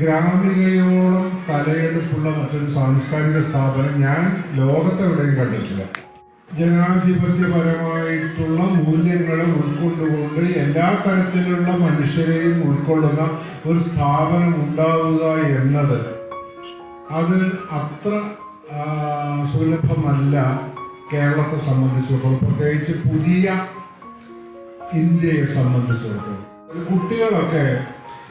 ഗ്രാമികയോളം തലയെടുപ്പുള്ള മറ്റൊരു സാംസ്കാരിക സ്ഥാപനം ഞാൻ ലോകത്തെവിടെയും കണ്ടിട്ടില്ല. ജനാധിപത്യപരമായിട്ടുള്ള മൂല്യങ്ങളെ ഉൾക്കൊണ്ടുകൊണ്ട് എല്ലാ തരത്തിലുള്ള മനുഷ്യരെയും ഉൾക്കൊള്ളുന്ന ഒരു സ്ഥാപനം ഉണ്ടാവുക എന്നത് അത് അത്ര സുലഭമല്ല കേരളത്തെ സംബന്ധിച്ചിടത്തോളം. പ്രത്യേകിച്ച് പുതിയ ഇന്ത്യയെ സംബന്ധിച്ചിടത്തോളം. കുട്ടികളൊക്കെ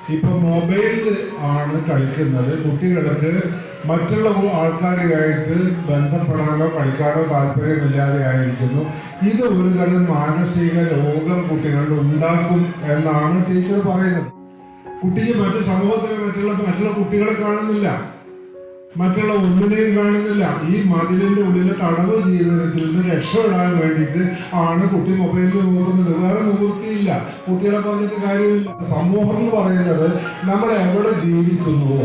ഇപ്പൊ മൊബൈൽ ആണ് കളിക്കുന്നത്. കുട്ടികൾക്ക് മറ്റുള്ള ആൾക്കാരുമായിട്ട് ബന്ധപ്പെടാനോ കളിക്കാനോ താല്പര്യമില്ലാതെ ആയിരിക്കുന്നു. ഇത് ഒരു തരം മാനസിക രോഗം കുട്ടികളിൽ ഉണ്ടാക്കും എന്നാണ് ടീച്ചർ പറയുന്നത്. കുട്ടിക്ക് മറ്റു സമൂഹത്തിലെ മറ്റുള്ള മറ്റുള്ള കുട്ടികളെ കാണുന്നില്ല. മറ്റുള്ള ഒന്നിനെയും കാണുന്നില്ല. ഈ മതിലിന്റെ ഉള്ളിലെ തടവ് ജീവിതത്തിൽ നിന്ന് രക്ഷപ്പെടാൻ വേണ്ടിയിട്ട് ആണ് കുട്ടി മൊബൈലിൽ നോക്കുന്നത്. വേറെ നിവൃത്തിയില്ല കുട്ടികളെ പറഞ്ഞിട്ട് കാര്യമില്ല. സമൂഹം എന്ന് പറയുന്നത് നമ്മൾ എവിടെ ജീവിക്കുന്നുവോ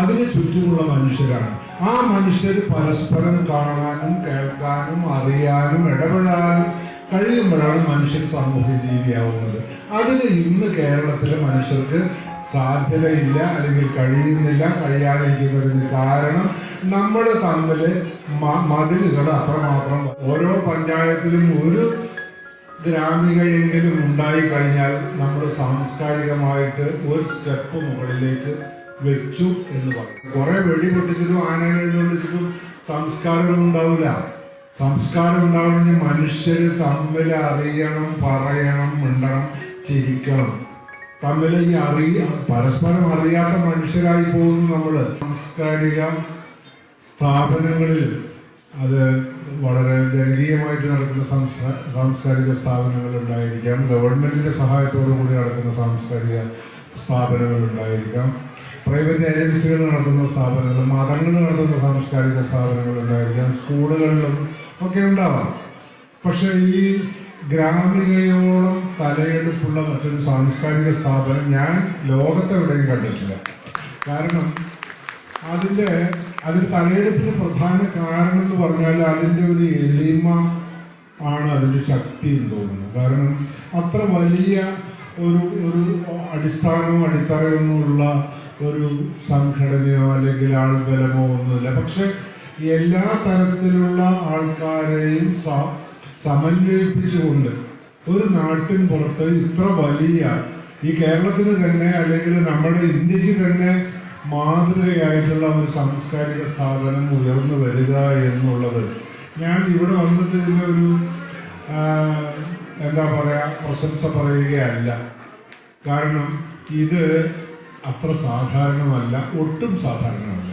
അതിന് ചുറ്റുമുള്ള മനുഷ്യരാണ്. ആ മനുഷ്യർ പരസ്പരം കാണാനും കേൾക്കാനും അറിയാനും ഇടപെടാനും കഴിയുമ്പോഴാണ് മനുഷ്യൻ സമൂഹ ജീവിയാവുന്നത് അതിന് ഇന്ന് കേരളത്തിലെ മനുഷ്യർക്ക് സാധ്യതയില്ല അല്ലെങ്കിൽ കഴിയുന്നില്ല കഴിയാതിരിക്കുന്നതിന് കാരണം നമ്മൾ തമ്മിൽ മതിലുകൾ അത്രമാത്രം. ഓരോ പഞ്ചായത്തിലും ഒരു ഗ്രാമികയെങ്കിലും ഉണ്ടായി കഴിഞ്ഞാൽ നമ്മൾ സാംസ്കാരികമായിട്ട് ഒരു സ്റ്റെപ്പ് മുകളിലേക്ക് വെച്ചു എന്ന് പറയും. കുറെ വെടി പൊട്ടിച്ചിട്ടും ആനയെ എഴുന്നള്ളിച്ചിട്ടും സംസ്കാരം ഉണ്ടാവില്ല സംസ്കാരം ഉണ്ടാവണമെങ്കിൽ മനുഷ്യർ തമ്മിൽ അറിയണം പറയണം മിണ്ടണം ചിരിക്കണം. തമ്മിൽ ഈ അറിയ പരസ്പരം അറിയാത്ത മനുഷ്യരായി പോകുന്നു നമ്മൾ സാംസ്കാരിക സ്ഥാപനങ്ങളിൽ അത് വളരെ ജനകീയമായിട്ട് നടക്കുന്ന സംസ്കാ സാംസ്കാരിക സ്ഥാപനങ്ങൾ ഉണ്ടായിരിക്കാം. ഗവൺമെന്റിന്റെ സഹായത്തോടു കൂടി നടക്കുന്ന സാംസ്കാരിക സ്ഥാപനങ്ങൾ ഉണ്ടായിരിക്കാം. പ്രൈവറ്റ് ഏജൻസികൾ നടത്തുന്ന സ്ഥാപനങ്ങൾ മതങ്ങൾ നടത്തുന്ന സാംസ്കാരിക സ്ഥാപനങ്ങൾ ഉണ്ടായിരിക്കാം. സ്കൂളുകളിലും ഒക്കെ ഉണ്ടാവാം. പക്ഷെ ഈ ഗ്രാമികയോളം തലയെടുപ്പുള്ള മറ്റൊരു സാംസ്കാരിക സ്ഥാപനം ഞാൻ ലോകത്തെവിടെയും കണ്ടിട്ടില്ല. കാരണം അതിന്റെ അതിന് തലയെടുപ്പിന് പ്രധാന കാരണം എന്ന് പറഞ്ഞാൽ അതിന്റെ ഒരു എളിമ ആണ് അതിന്റെ ശക്തി എന്ന് തോന്നുന്നു. കാരണം അത്ര വലിയ ഒരു ഒരു അടിസ്ഥാനവും അടിത്തറയൊന്നുമുള്ള ഒരു സംഘടനയോ അല്ലെങ്കിൽ ആൾബലമോ ഒന്നുമില്ല. പക്ഷെ എല്ലാ തരത്തിലുള്ള ആൾക്കാരെയും സമന്വയിപ്പിച്ചുകൊണ്ട് ഒരു നാട്ടിൻ പുറത്ത് ഇത്ര വലിയ ഈ കേരളത്തിന് തന്നെ അല്ലെങ്കിൽ നമ്മുടെ ഇന്ത്യയ്ക്ക് തന്നെ മാതൃകയായിട്ടുള്ള ഒരു സാംസ്കാരിക സ്ഥാപനം ഉയർന്നു വരിക എന്നുള്ളത് ഞാൻ ഇവിടെ വന്നിട്ട് ഒരു എന്താ പറയാ പ്രശംസ പറയുകയല്ല. കാരണം ഇത് അത്ര സാധാരണമല്ല ഒട്ടും സാധാരണമല്ല.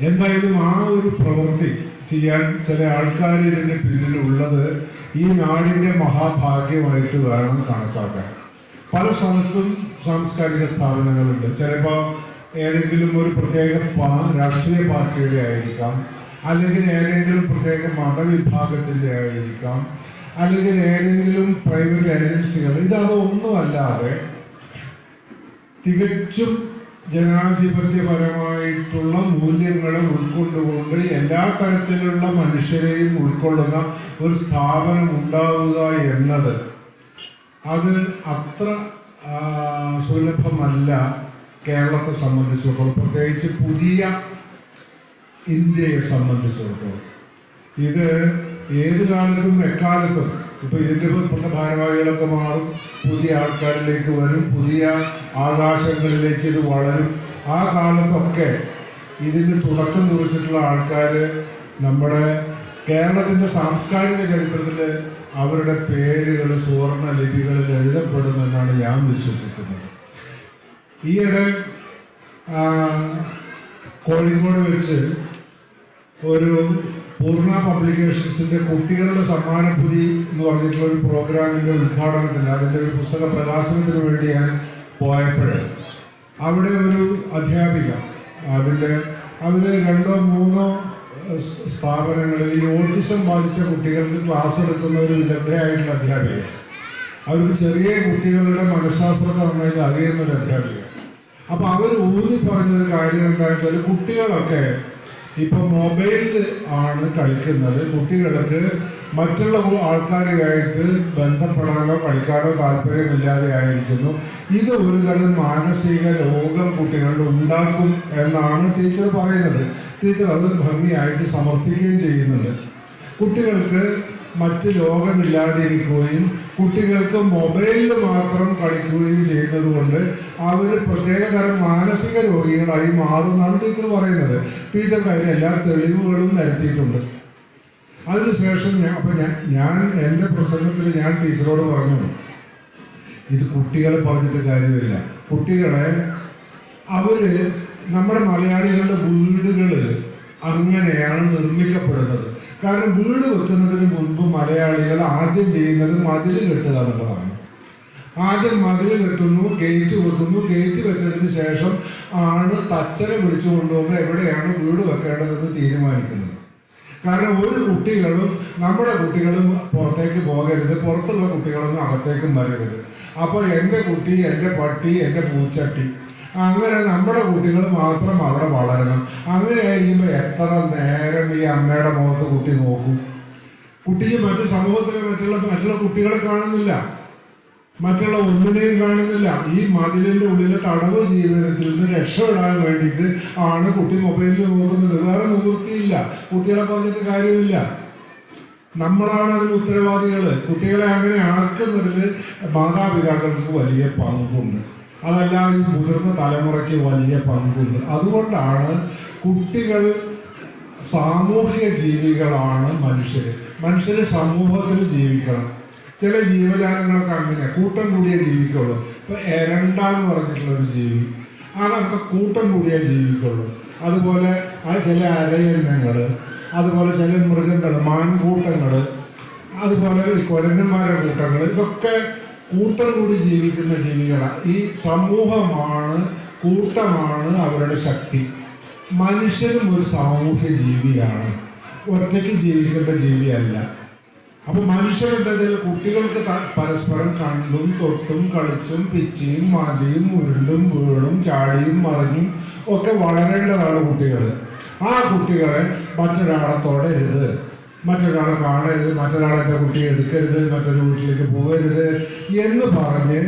എന്തായാലും ആ ഒരു പ്രവൃത്തി ചെയ്യാൻ ചില ആൾക്കാർ ഇതിന്റെ പിന്നിലുള്ളത് ഈ നാടിന്റെ മഹാഭാഗ്യമായിട്ട് വേണം കണക്കാക്കാൻ. പല സ്ഥലത്തും സാംസ്കാരിക സ്ഥാപനങ്ങളുണ്ട്. ചിലപ്പോൾ ഏതെങ്കിലും ഒരു പ്രത്യേക രാഷ്ട്രീയ പാർട്ടിയുടെ ആയിരിക്കാം. അല്ലെങ്കിൽ ഏതെങ്കിലും പ്രത്യേക മതവിഭാഗത്തിന്റെ ആയിരിക്കാം. അല്ലെങ്കിൽ ഏതെങ്കിലും പ്രൈവറ്റ് ഏജൻസികൾ. ഇതൊന്നും അല്ലാതെ തികച്ചും ജനാധിപത്യപരമായിട്ടുള്ള മൂല്യങ്ങളെ ഉൾക്കൊണ്ടുകൊണ്ട് എല്ലാ തരത്തിലുള്ള മനുഷ്യരെയും ഉൾക്കൊള്ളുന്ന ഒരു സ്ഥാപനം ഉണ്ടാവുക എന്നത് അത് അത്ര സുലഭമല്ല കേരളത്തെ സംബന്ധിച്ചിടത്തോളം. പ്രത്യേകിച്ച് പുതിയ ഇന്ത്യയെ സംബന്ധിച്ചിടത്തോളം. ഇത് ഏത് കാലത്തും എക്കാലത്തും ഇപ്പൊ ഇതിന്റെ ഇപ്പോഴത്തെ ഭാരവാഹികളൊക്കെ മാറും പുതിയ ആൾക്കാരിലേക്ക് വരും പുതിയ ആകാശങ്ങളിലേക്ക് ഇത് വളരും. ആ കാലത്തൊക്കെ ഇതിന് തുടക്കം കുറിച്ചിട്ടുള്ള ആൾക്കാർ നമ്മുടെ കേരളത്തിന്റെ സാംസ്കാരിക ചരിത്രത്തിൽ അവരുടെ പേരുകൾ സുവർണ ലിപികളിൽ എഴുതപ്പെടുമെന്നാണ് ഞാൻ വിശ്വസിക്കുന്നത്. ഈയിടെ കോഴിക്കോട് വെച്ച് ഒരു പൂർണ പബ്ലിക്കേഷൻസിന്റെ കുട്ടികളുടെ സമ്മാനപുരി എന്ന് പറഞ്ഞിട്ടുള്ള ഒരു പ്രോഗ്രാമിന്റെ ഉദ്ഘാടനത്തിന് അതിന്റെ ഒരു പുസ്തക പ്രകാശനത്തിന് വേണ്ടി ഞാൻ പോയപ്പോൾ അവിടെ ഒരു അധ്യാപിക അതിന്റെ അവർ രണ്ടോ മൂന്നോ സ്ഥാപനങ്ങളിൽ ഈ ഓട്ടിസം ബാധിച്ച കുട്ടികൾക്ക് ക്ലാസ് എടുക്കുന്ന ഒരു വിദഗ്ധയായിട്ടുള്ള അധ്യാപിക. അവർക്ക് ചെറിയ കുട്ടികളുടെ മനഃശാസ്ത്രത്തെ നന്നായിട്ട് അറിയുന്ന ഒരു അധ്യാപിക. അപ്പൊ അവർ ഊന്നി പറഞ്ഞൊരു കാര്യം എന്താ വെച്ചാൽ കുട്ടികളൊക്കെ ഇപ്പൊ മൊബൈലിൽ ആണ് കളിക്കുന്നത്. കുട്ടികൾക്ക് മറ്റുള്ള ആൾക്കാരുമായിട്ട് ബന്ധപ്പെടാനോ കളിക്കാനോ താല്പര്യമില്ലാതെ ആയിരിക്കുന്നു. ഇത് ഒരു തരം മാനസിക രോഗം കുട്ടികളിൽ ഉണ്ടാക്കും എന്നാണ് ടീച്ചർ പറയുന്നത്. ടീച്ചർ അത് ഭംഗിയായിട്ട് സമർപ്പിക്കുകയും ചെയ്യുന്നത്. കുട്ടികൾക്ക് മറ്റ് ലോകമില്ലാതിരിക്കുകയും കുട്ടികൾക്ക് മൊബൈലിൽ മാത്രം കളിക്കുകയും ചെയ്യുന്നത് കൊണ്ട് അവർ പ്രത്യേകതരം മാനസിക രോഗികളായി മാറുന്നതാണ് ടീച്ചർ പറയുന്നത്. ടീച്ചർക്ക് അതിന് എല്ലാ തെളിവുകളും നിരത്തിയിട്ടുണ്ട് അതിനുശേഷം ഞാൻ അപ്പം ഞാൻ ഞാൻ എന്റെ പ്രസംഗത്തിൽ ഞാൻ ടീച്ചറോട് പറഞ്ഞു ഇത് കുട്ടികളെ പറഞ്ഞിട്ട് കാര്യമില്ല. കുട്ടികളെ അവർ നമ്മുടെ മലയാളികളുടെ വീടുകൾ അങ്ങനെയാണ് നിർമ്മിക്കപ്പെടുന്നത്. കാരണം വീട് വെക്കുന്നതിന് മുൻപ് മലയാളികൾ ആദ്യം ചെയ്യുന്നത് മതിൽ കെട്ടുക എന്നുള്ളതാണ്. ആദ്യം മതിൽ കെട്ടുന്നു ഗേറ്റ് വെക്കുന്നു. ഗേറ്റ് വെച്ചതിന് ശേഷം ആണ് തച്ചര വിളിച്ചു കൊണ്ടുവന്ന് എവിടെയാണ് വീട് വെക്കേണ്ടതെന്ന് തീരുമാനിക്കുന്നത്. കാരണം ഒരു കുട്ടികളും നമ്മുടെ കുട്ടികളും പുറത്തേക്ക് പോകരുത്. പുറത്തുള്ള കുട്ടികളൊന്നും അകത്തേക്കും വരരുത്. അപ്പോൾ എന്റെ കുട്ടി എന്റെ പട്ടി എന്റെ പൂച്ചട്ടി അങ്ങനെ നമ്മുടെ കുട്ടികൾ മാത്രം അവിടെ വളരണം. അങ്ങനെ ആയിരിക്കുമ്പോൾ എത്ര നേരം ഈ അമ്മയുടെ മുഖത്ത് കുട്ടി നോക്കും. കുട്ടിക്ക് മറ്റു സമൂഹത്തിലെ മറ്റുള്ള മറ്റുള്ള കുട്ടികളെ കാണുന്നില്ല. മറ്റുള്ള ഒന്നിനെയും കാണുന്നില്ല. ഈ മതിലിന്റെ ഉള്ളിലെ തടവ് ജീവിതത്തിൽ നിന്ന് രക്ഷപ്പെടാൻ വേണ്ടിയിട്ട് ആണ് കുട്ടി മൊബൈലിൽ നോക്കുന്നത്. വേറെ നിവൃത്തിയില്ല. കുട്ടികളെ പറഞ്ഞിട്ട് കാര്യമില്ല. നമ്മളാണ് അതിന് ഉത്തരവാദികൾ കുട്ടികളെ അങ്ങനെ ആക്കുന്നതിൽ മാതാപിതാക്കൾക്ക് വലിയ പങ്കുണ്ട്. അതല്ല മുതിർന്ന തലമുറയ്ക്ക് വലിയ പങ്കുണ്ട്. അതുകൊണ്ടാണ് കുട്ടികൾ സാമൂഹ്യ ജീവികളാണ് മനുഷ്യർ മനുഷ്യർ സമൂഹത്തിൽ ജീവിക്കണം. ചില ജീവജാലങ്ങൾക്ക് അങ്ങനെ കൂട്ടം കൂടിയേ ജീവിക്കുള്ളൂ. ഇപ്പൊ എരണ്ടെന്ന് പറഞ്ഞിട്ടുള്ള ഒരു ജീവി. അതൊക്കെ കൂട്ടം കൂടിയേ ജീവിക്കുള്ളൂ. അതുപോലെ ആ ചില അരയന്നങ്ങൾ അതുപോലെ ചില മൃഗങ്ങൾ മാൻകൂട്ടങ്ങൾ അതുപോലെ കുരങ്ങന്മാരുടെ കൂട്ടങ്ങൾ ഇതൊക്കെ കൂട്ടം കൂടി ജീവിക്കുന്ന ജീവികളാണ് ഈ സമൂഹമാണ് കൂട്ടമാണ് അവരുടെ ശക്തി. മനുഷ്യനും ഒരു സാമൂഹ്യ ജീവിയാണ്. ഒറ്റയ്ക്ക് ജീവിക്കേണ്ട ജീവിയല്ല. അപ്പൊ മനുഷ്യരുണ്ടതിൽ കുട്ടികൾക്ക് പരസ്പരം കണ്ടും തൊട്ടും കളിച്ചും പിച്ചിയും മാതിയും ഉരുണ്ടും വീണും ചാടിയും മറിഞ്ഞും ഒക്കെ വളരേണ്ടതാണ് കുട്ടികൾ ആ കുട്ടികളെ മറ്റൊരാളെ തൊടരുത്. മറ്റൊരാളെ കാണരുത് മറ്റൊരാളെ എന്റെ കുട്ടിയെ എടുക്കരുത് മറ്റൊരു വീട്ടിലേക്ക് പോകരുത് എന്ന് പറഞ്ഞ്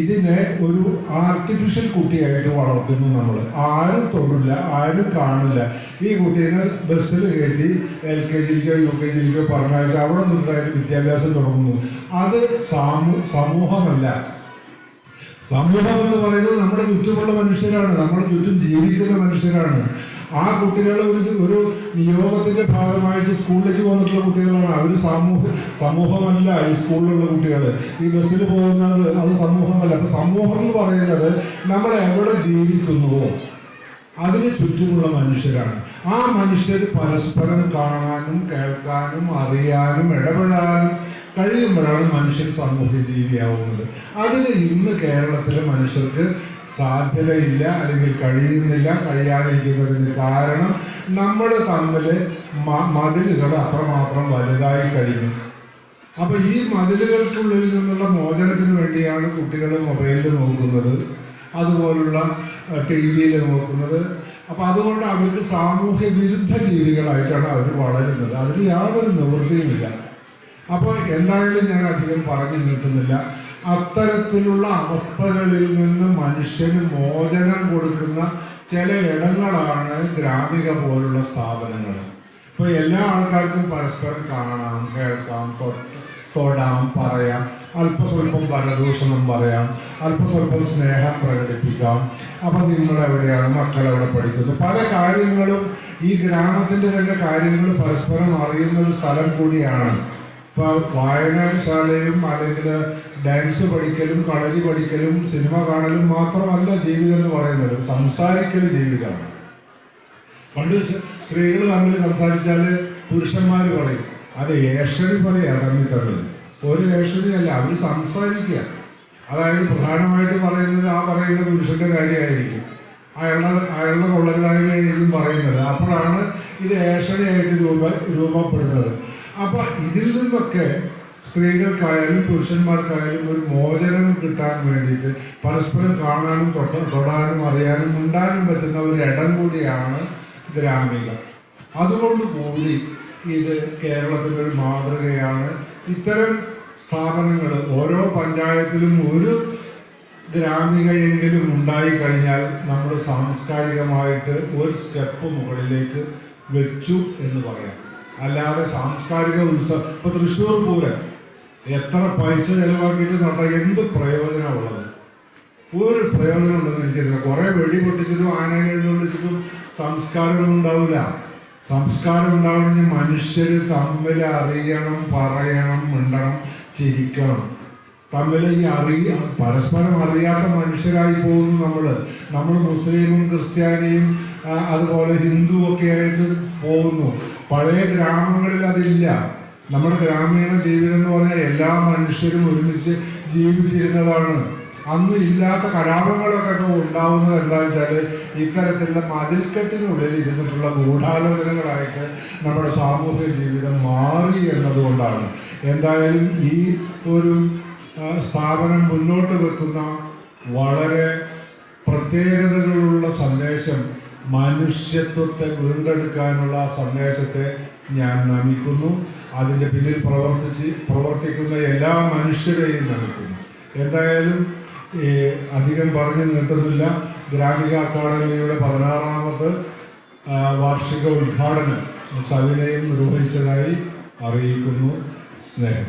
ഇതിനെ ഒരു ആർട്ടിഫിഷ്യൽ കുട്ടിയായിട്ട് വളർത്തുന്നു നമ്മൾ ആരും തൊടില്ല ആരും കാണില്ല. ഈ കുട്ടീനെ ബസ്സിൽ കയറ്റി എൽ കെ ജിയിലേക്കോ യു കെ ജിയിലേക്കോ പറഞ്ഞയച്ച് അവിടെ നിന്നായിട്ട് വിദ്യാഭ്യാസം തുടങ്ങുന്നു. അത് സാമൂ സമൂഹമല്ല. സമൂഹം എന്ന് പറയുന്നത് നമ്മുടെ ചുറ്റുമുള്ള മനുഷ്യരാണ്. നമ്മുടെ ചുറ്റും ജീവിക്കുന്ന മനുഷ്യരാണ്. ആ കുട്ടികൾ ഒരു ഒരു നിയോഗത്തിന്റെ ഭാഗമായിട്ട് സ്കൂളിലേക്ക് വന്നിട്ടുള്ള കുട്ടികളാണ്. അവർ സമൂഹ സമൂഹമല്ല ഈ സ്കൂളിലുള്ള കുട്ടികൾ ഈ ബസ്സിൽ പോകുന്നത് അത് സമൂഹമല്ല. അപ്പൊ സമൂഹം എന്ന് പറയുന്നത് നമ്മൾ എവിടെ ജീവിക്കുന്നുവോ അതിന് ചുറ്റുമുള്ള മനുഷ്യരാണ്. ആ മനുഷ്യർ പരസ്പരം കാണാനും കേൾക്കാനും അറിയാനും ഇടപെടാനും കഴിയുമ്പോഴാണ് മനുഷ്യൻ സമൂഹ ജീവിയാവുന്നത് അതിന് ഇന്ന് കേരളത്തിലെ മനുഷ്യർക്ക് സാധ്യതയില്ല അല്ലെങ്കിൽ കഴിയുന്നില്ല കഴിയാതിരിക്കുന്നതിന് കാരണം നമ്മൾ തമ്മിൽ മതിലുകൾ അത്രമാത്രം വലുതായി കഴിഞ്ഞു. അപ്പോൾ ഈ മതിലുകൾക്കുള്ളിൽ നിന്നുള്ള മോചനത്തിന് വേണ്ടിയാണ് കുട്ടികൾ മൊബൈലിൽ നോക്കുന്നത് അതുപോലുള്ള ടി വിയിൽ നോക്കുന്നത്. അപ്പൊ അതുകൊണ്ട് അവർക്ക് സാമൂഹ്യ വിരുദ്ധ ജീവികളായിട്ടാണ് അവർ വളരുന്നത്. അതിന് യാതൊരു നിവൃത്തിയുമില്ല. അപ്പോൾ എന്തായാലും ഞാൻ അധികം പറഞ്ഞു നീട്ടുന്നില്ല. അത്തരത്തിലുള്ള അവസ്ഥകളിൽ നിന്ന് മനുഷ്യന് മോചനം കൊടുക്കുന്ന ചില ഇടങ്ങളാണ് ഗ്രാമിക പോലുള്ള സ്ഥാപനങ്ങൾ. ഇപ്പൊ എല്ലാ ആൾക്കാർക്കും പരസ്പരം കാണാം കേൾക്കാം തൊടാം പറയാം. അല്പസ്വല്പം പരദൂഷണം പറയാം. അല്പസ്വല്പം സ്നേഹം പ്രകടിപ്പിക്കാം. അപ്പൊ നിങ്ങൾ എവിടെയാണ്? മക്കൾ എവിടെ പഠിക്കുന്നു? പല കാര്യങ്ങളും ഈ ഗ്രാമത്തിന്റെ തന്നെ കാര്യങ്ങൾ പരസ്പരം അറിയുന്ന ഒരു സ്ഥലം കൂടിയാണ്. ഇപ്പൊ വായനശാലയും അല്ലെങ്കിൽ ഡാൻസ് പഠിക്കലും കളരി പഠിക്കലും സിനിമ കാണലും മാത്രമല്ല ജീവിതം എന്ന് പറയുന്നത്. സംസാരിക്കൽ ജീവിതമാണ്. പണ്ട് സ്ത്രീകൾ തമ്മിൽ സംസാരിച്ചാൽ പുരുഷന്മാർ പറയും അത് ഏഷണി പറയാ തമ്മിൽ തമ്മിൽ ഒരു ഏഷണി അല്ല അവർ സംസാരിക്കുക. അതായത് പ്രധാനമായിട്ട് പറയുന്നത് ആ പറയുന്ന പുരുഷന്റെ കാര്യമായിരിക്കും. അയാളുടെ അയാളുടെ കൊള്ളരുതായ്മയായിരിക്കും പറയുന്നത്. അപ്പോഴാണ് ഇത് ഏഷണിയായിട്ട് രൂപ രൂപപ്പെടുന്നത്. അപ്പൊ ഇതിൽ നിന്നൊക്കെ സ്ത്രീകൾക്കായാലും പുരുഷന്മാർക്കായാലും ഒരു മോചനം കിട്ടാൻ വേണ്ടിയിട്ട് പരസ്പരം കാണാനും തൊട്ട തൊടാനും അറിയാനും ഉണ്ടാനും പറ്റുന്ന ഒരു ഇടം കൂടിയാണ് ഗ്രാമിക അതുകൊണ്ട് കൂടി ഇത് കേരളത്തിന്റെ ഒരു മാതൃകയാണ്. ഇത്തരം സ്ഥാപനങ്ങൾ ഓരോ പഞ്ചായത്തിലും ഒരു ഗ്രാമികയെങ്കിലും ഉണ്ടായി കഴിഞ്ഞാൽ നമ്മൾ സാംസ്കാരികമായിട്ട് ഒരു സ്റ്റെപ്പ് മുകളിലേക്ക് വെച്ചു എന്ന് പറയാം. അല്ലാതെ സാംസ്കാരിക ഉത്സവം ഇപ്പൊ തൃശ്ശൂർ പൂരം. എത്ര പൈസ ചെലവാക്കിയിട്ട് നടന്ന എന്ത് പ്രയോജനമുള്ളത്? ഒരു പ്രയോജനം ഉണ്ടെന്ന് എനിക്കറിയില്ല. കുറെ വെടി പൊട്ടിച്ചിട്ടും ആനയെ വിളിച്ചിട്ടും സംസ്കാരമൊന്നും ഉണ്ടാവില്ല. സംസ്കാരം ഉണ്ടാവണമെങ്കിൽ മനുഷ്യർ തമ്മിൽ അറിയണം പറയണം മിണ്ടണം ചിരിക്കണം. തമ്മിൽ ഈ അറിയ പരസ്പരം അറിയാത്ത മനുഷ്യരായി പോകുന്നു നമ്മൾ നമ്മൾ മുസ്ലിമും ക്രിസ്ത്യാനിയും അതുപോലെ ഹിന്ദുവൊക്കെ ആയിട്ട് പോകുന്നു. പഴയ ഗ്രാമങ്ങളിൽ അതില്ല. നമ്മുടെ ഗ്രാമീണ ജീവിതം എന്ന് പറഞ്ഞാൽ എല്ലാ മനുഷ്യരും ഒരുമിച്ച് ജീവിച്ചിരുന്നതാണ്. അന്ന് ഇല്ലാത്ത കലാപങ്ങളൊക്കെ ഉണ്ടാവുന്നത് എന്താ വെച്ചാൽ ഇത്തരത്തിലുള്ള മതിൽക്കെട്ടിനുള്ളിൽ ഇരുന്നിട്ടുള്ള ഗൂഢാലോചനകളായിട്ട് നമ്മുടെ സാമൂഹ്യ ജീവിതം മാറി എന്നതുകൊണ്ടാണ്. എന്തായാലും ഈ ഒരു സ്ഥാപനം മുന്നോട്ട് വെക്കുന്ന വളരെ പ്രത്യേകതകളുള്ള സന്ദേശം മനുഷ്യത്വത്തെ വീണ്ടെടുക്കാനുള്ള സന്ദേശത്തെ ഞാൻ നമിക്കുന്നു. അതിന്റെ പിന്നിൽ പ്രവർത്തിച്ച് പ്രവർത്തിക്കുന്ന എല്ലാ മനുഷ്യരെയും നടത്തുന്നു എന്തായാലും ഈ അധികം പറഞ്ഞു നീട്ടുന്നില്ല. ഗ്രാമിക അക്കാദമിയുടെ പതിനാറാമത് വാർഷിക ഉദ്ഘാടനം സവിനയം നിർവഹിച്ചതായി അറിയിക്കുന്നു. സ്നേഹം.